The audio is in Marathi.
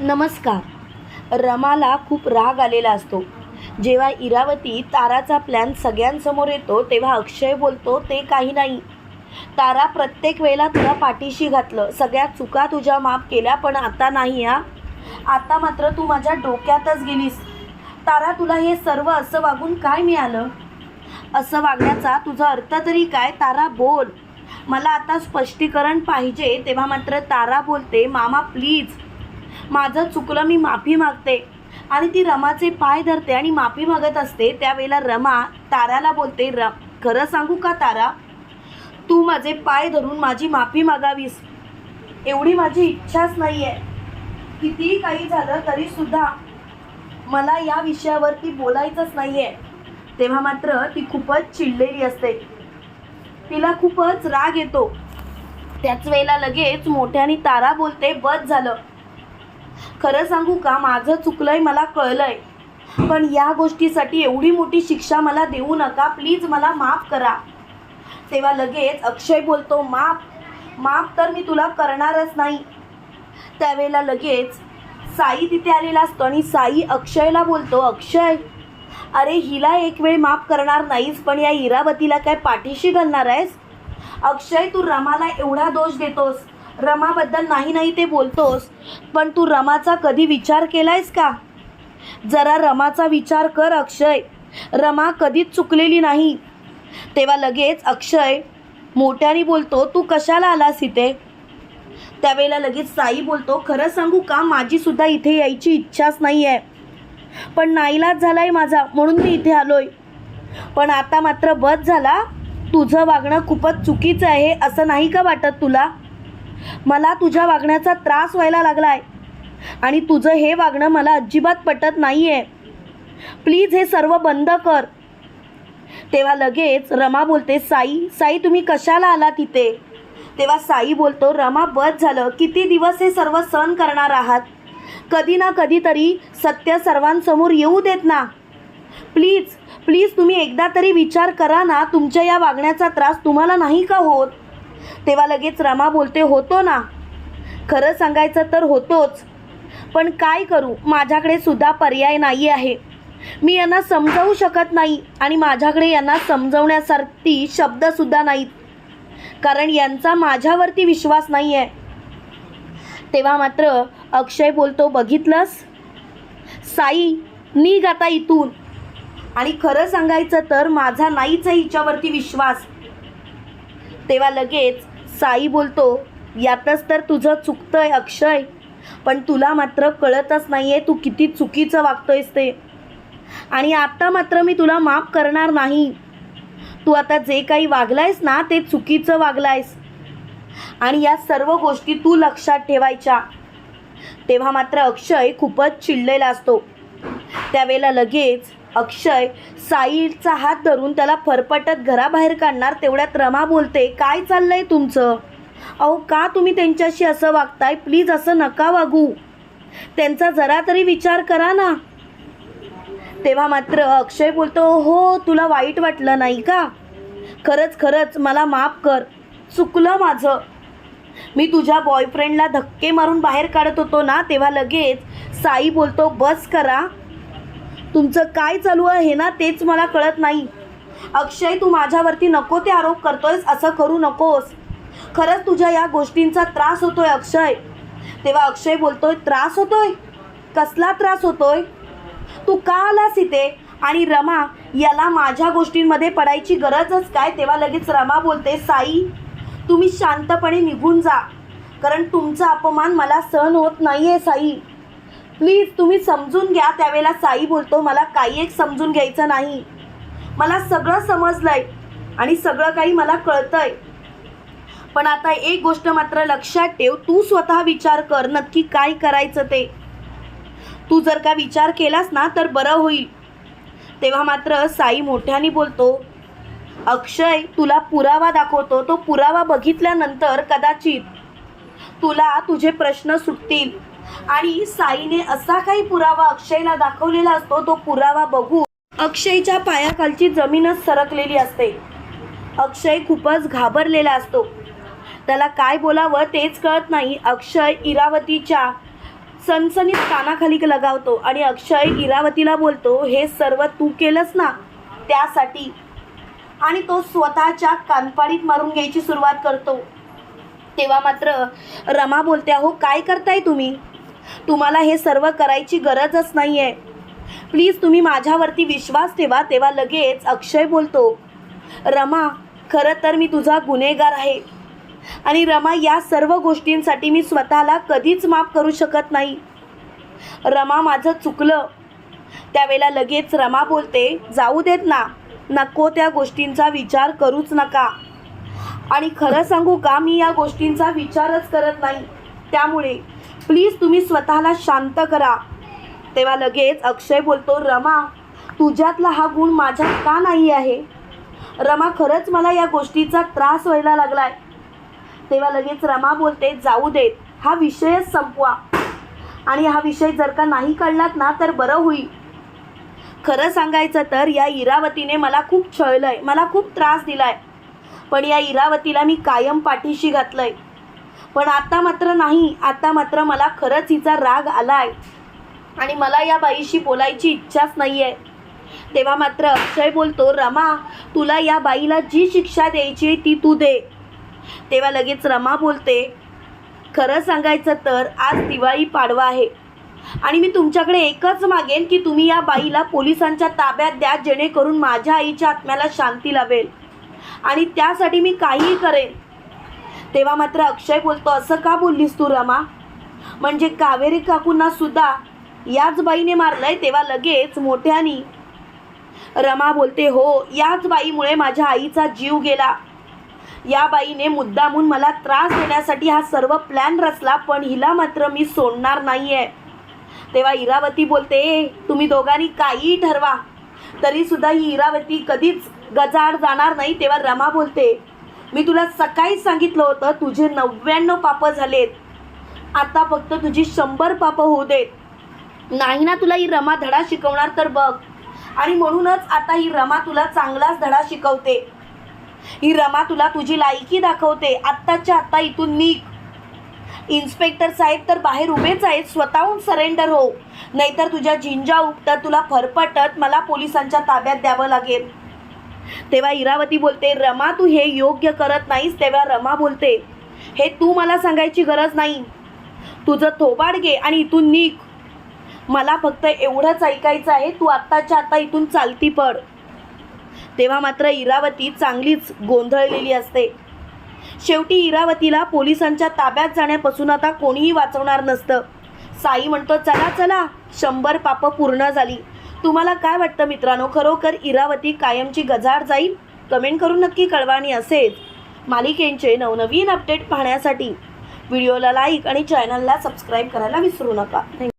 नमस्कार. रमाला खूप राग आलेला असतो. जेव्हा इरावती ताराचा प्लॅन सगळ्यांसमोर येतो तेव्हा अक्षय बोलतो ते काही नाही. तारा प्रत्येक वेळेला तुला पाठीशी घातलं. सगळ्या चुका तुझ्या माफ केल्या पण आता नाही हा? आता मात्र तू माझ्या डोक्यातच गेलीस. तारा तुला हे सर्व असं वागून काय मिळालं? असं वागण्याचा तुझा अर्थ तरी काय? तारा बोल. मला आता स्पष्टीकरण पाहिजे तेव्हा मात्र तारा बोलते मामा प्लीज माझं चुकलं मी माफी मागते. आणि ती रमाचे पाय धरते आणि माफी मागत असते त्यावेळेला रमा ताराला बोलते र खरं सांगू का तारा? तू माझे पाय धरून माझी माफी मागावीस. एवढी माझी इच्छाच नाही आहे कितीही काही झालं तरीसुद्धा मला या विषयावरती बोलायचंच नाही आहे तेव्हा मात्र ती खूपच चिडलेली असते. तिला खूपच राग येतो. त्याच वेळेला लगेच मोठ्याने तारा बोलते बस झालं. खरं सांगू का माझं चुकलंय मला कळलंय. पण या गोष्टीसाठी एवढी मोठी शिक्षा मला देऊ नका प्लीज मला माफ करा. तेव्हा लगेच अक्षय बोलतो माफ माफ तर मी तुला करणारच नाही. त्यावेळेला लगेच साई तिथे आलेला असतो आणि साई अक्षयला बोलतो अक्षय अरे हिला एक वेळ माफ करणार नाहीस पण या इरावतीला काय पाठीशी घालणार आहेस? अक्षय तू रमाला एवढा दोष देतोस. रमाबद्दल नाही नाही ते बोलतोस पण तू रमाचा कधी विचार केलायस का? जरा रमाचा विचार कर अक्षय. रमा कधीच चुकलेली नाही. तेव्हा लगेच अक्षय मोठ्याने बोलतो तू कशाला आलास इथे? त्यावेळेला लगेच साई बोलतो खरं सांगू का माझीसुद्धा इथे यायची इच्छाच नाही आहे पण नाईलाज झालाय माझा म्हणून मी इथे आलोय. पण आता मात्र बस झाला. तुझं वागणं खूपच चुकीचं आहे असं नाही का वाटत तुला? मला तुझ्या वागण्याचा त्रास व्हायला लागलाय. आणि तुझं हे वागणं मला अजिबात पटत नाही आहे प्लीज हे सर्व बंद कर. तेव्हा लगेच रमा बोलते साई साई तुम्ही कशाला आला तिथे? तेव्हा साई बोलतो रमा बस झालं. किती दिवस हे सर्व सहन करणार आहात? कधी ना कधीतरी सत्य सर्वांसमोर येऊ देत ना. प्लीज प्लीज तुम्ही एकदा तरी विचार करा ना. तुमच्या या वागण्याचा त्रास तुम्हाला नाही का होत? तेव्हा लगेच रमा बोलते होतो ना. खरं सांगायचं तर होतोच. पण काय करू? माझ्याकडे सुद्धा पर्याय नाही आहे. मी यांना समजावू शकत नाही आणि माझ्याकडे यांना समजवण्यासारखी शब्दसुद्धा नाहीत. कारण यांचा माझ्यावरती विश्वास नाही आहे तेव्हा मात्र अक्षय बोलतो बघितलंस? साई निघ आता इथून. आणि खरं सांगायचं तर माझा नाहीच आहे हिच्यावरती विश्वास. तेव्हा लगेच साई बोलतो यातच तर तुझं चुकतंय अक्षय. पण तुला मात्र कळतच नाही आहे तू किती चुकीचं वागतोयस ते. आणि आत्ता मात्र मी तुला माफ करणार नाही. तू आता जे काही वागलायस ना ते चुकीचं वागलायस. आणि या सर्व गोष्टी तू लक्षात ठेवायच्या. तेव्हा मात्र अक्षय खूपच चिडलेला असतो. त्यावेळेला लगेच अक्षय साईचा हात धरून त्याला फरफटत घराबाहेर काढणार तेवढ्यात रमा बोलते काय चाललंय तुमचं? अहो का तुम्ही त्यांच्याशी असं वागताय? प्लीज असं नका वागू. त्यांचा जरा तरी विचार करा ना. तेव्हा मात्र अक्षय बोलतो हो तुला वाईट वाटलं नाही का? खरंच खरंच मला माफ कर. चुकलं माझं. मी तुझ्या बॉयफ्रेंडला धक्के मारून बाहेर काढत होतो ना तेव्हा लगेच साई बोलतो बस करा. तुमचं काय चालू आहे ना तेच मला कळत नाही. अक्षय तू माझ्यावरती नको ते आरोप करतोयस असं करू नकोस. खरंच तुझ्या या गोष्टींचा त्रास होतोय अक्षय. तेव्हा अक्षय बोलतोय त्रास होतोय? कसला त्रास होतोय? तू का आलास इथे? आणि रमा याला माझ्या गोष्टींमध्ये पडायची गरजच काय? तेव्हा लगेच रमा बोलते साई तुम्ही शांतपणे निघून जा. कारण तुमचा अपमान मला सहन होत नाही आहे साई. प्लीज तुम्ही समजून घ्या त्यावेळेला साई बोलतो मला काही एक समजून घ्यायचं नाही. मला सगळं समजलंय आणि सगळं काही मला कळतंय. पण आता एक गोष्ट मात्र लक्षात ठेव तू स्वतः विचार कर नक्की काय करायचं ते. तू जर का विचार केलास ना तर बरं होईल. तेव्हा मात्र साई मोठ्याने बोलतो अक्षय तुला पुरावा दाखवतो. तो पुरावा बघितल्यानंतर कदाचित तुला तुझे प्रश्न सुटतील. आणि साईने असा काही पुरावा अक्षयला दाखवलेला असतो तो पुरावा बघू अक्षयच्या पायाखालची जमीनच सरकलेली असते. अक्षय खूपच घाबरलेला असतो. त्याला काय बोलावं तेच कळत नाही. अक्षय इरावतीच्या सनसनीत कानाखाली लगावतो आणि अक्षय इरावतीला बोलतो हे सर्व तू केलंस ना त्यासाठी. आणि तो स्वतःच्या कानपाडीत मारून घ्यायची सुरुवात करतो. तेव्हा मात्र रमा बोलते अहो काय करताय तुम्ही? तुम्हाला हे सर्व करायची गरजच नाही आहे प्लीज तुम्ही माझ्यावरती विश्वास ठेवा तेव्हा लगेच अक्षय बोलतो रमा खरं तर मी तुझा गुन्हेगार आहे. आणि रमा या सर्व गोष्टींसाठी मी स्वतःला कधीच माफ करू शकत नाही. रमा माझं चुकलं. त्यावेळेला लगेच रमा बोलते जाऊ देत ना नको त्या गोष्टींचा विचार करूच नका. आणि खरं सांगू का मी या गोष्टींचा विचारच करत नाही. त्यामुळे प्लीज तुम्ही स्वतःला शांत करा. तेव्हा लगेच अक्षय बोलतो रमा तुझ्यातला हा गुण माझ्यात का नाही आहे? रमा खरंच मला या गोष्टीचा त्रास व्हायला लागलाय. तेव्हा लगेच रमा बोलते जाऊ देत हा विषयच संपवा. आणि हा विषय जर का नाही कळलात ना तर बरं होईल. खरं सांगायचं तर या इरावतीने मला खूप छळलं आहे मला खूप त्रास दिलाय. पण या इरावतीला मी कायम पाठीशी घातलंय. पण आता मात्र नाही. आता मात्र मला खरंच हिचा राग आलाय. आणि मला या बाईशी बोलायची इच्छाच नाही आहे तेव्हा मात्र अक्षय बोलतो रमा तुला या बाईला जी शिक्षा द्यायची ती तू दे. तेव्हा लगेच रमा बोलते खरं सांगायचं तर आज दिवाळी पाडवा आहे. आणि मी तुमच्याकडे एकच मागेन की तुम्ही या बाईला पोलिसांच्या ताब्यात द्या जेणेकरून माझ्या आईच्या आत्म्याला शांती लावेल आणि त्यासाठी मी काहीही करेन. तेव्हा मात्र अक्षय बोलतो असं का बोललीस तू रमा? म्हणजे कावेरी काकूंना सुद्धा याच बाईने मारलंय तेव्हा लगेच मोठ्यानी रमा बोलते हो याच बाईमुळे माझ्या आईचा जीव गेला. या बाईने मुद्दामून मला त्रास देण्यासाठी हा सर्व प्लॅन रचला पण हिला मात्र मी सोडणार नाही आहे तेव्हा इरावती बोलते तुम्ही दोघांनी काहीही ठरवा. तरी सुद्धा ही इरावती कधीच गजाड जाणार नाही तेव्हा रमा बोलते मी तुला सकाळीच सांगितलं होतं तुझे नव्याण्णव पापं झालेत. आता फक्त तुझी शंभर पापं होऊ देत. नाही ना तुला ही रमा धडा शिकवणार तर बघ. आणि म्हणूनच आता ही रमा तुला चांगलाच धडा शिकवते. ही रमा तुला तुझी लायकी दाखवते. आत्ताच्या आत्ता इथून निघ. इन्स्पेक्टर साहेब तर बाहेर उभेच आहेत स्वतःहून सरेंडर हो. नाहीतर तुझ्या झिंजा उपटत तुला फरफटत मला पोलिसांच्या ताब्यात द्यावं लागेल. तेव्हा इरावती बोलते रमा तू हे योग्य करत नाहीस. तेव्हा रमा बोलते हे तू मला सांगायची गरज नाही. तुझं थोबाड घे आणि इथून निघ. मला फक्त एवढंच ऐकायचं आहे तू आत्ताच्या आत्ता इथून चालती पड. तेव्हा मात्र इरावती चांगलीच गोंधळलेली असते. शेवटी इरावतीला पोलिसांच्या ताब्यात जाण्यापासून आता कोणीही वाचवणार नसतं. साई म्हणतो चला चला. शंभर पापं पूर्ण झाली. तुम्हाला काय वाटतं मित्रांनो? खरोखर इरावती कायमची गजाड जाईल? कमेंट करून नक्की कळवा आणि असेच मालिकेंचे नवनवीन अपडेट पाहण्यासाठी व्हिडिओला लाईक आणि चॅनलला सबस्क्राईब करायला विसरू नका. थँक्यू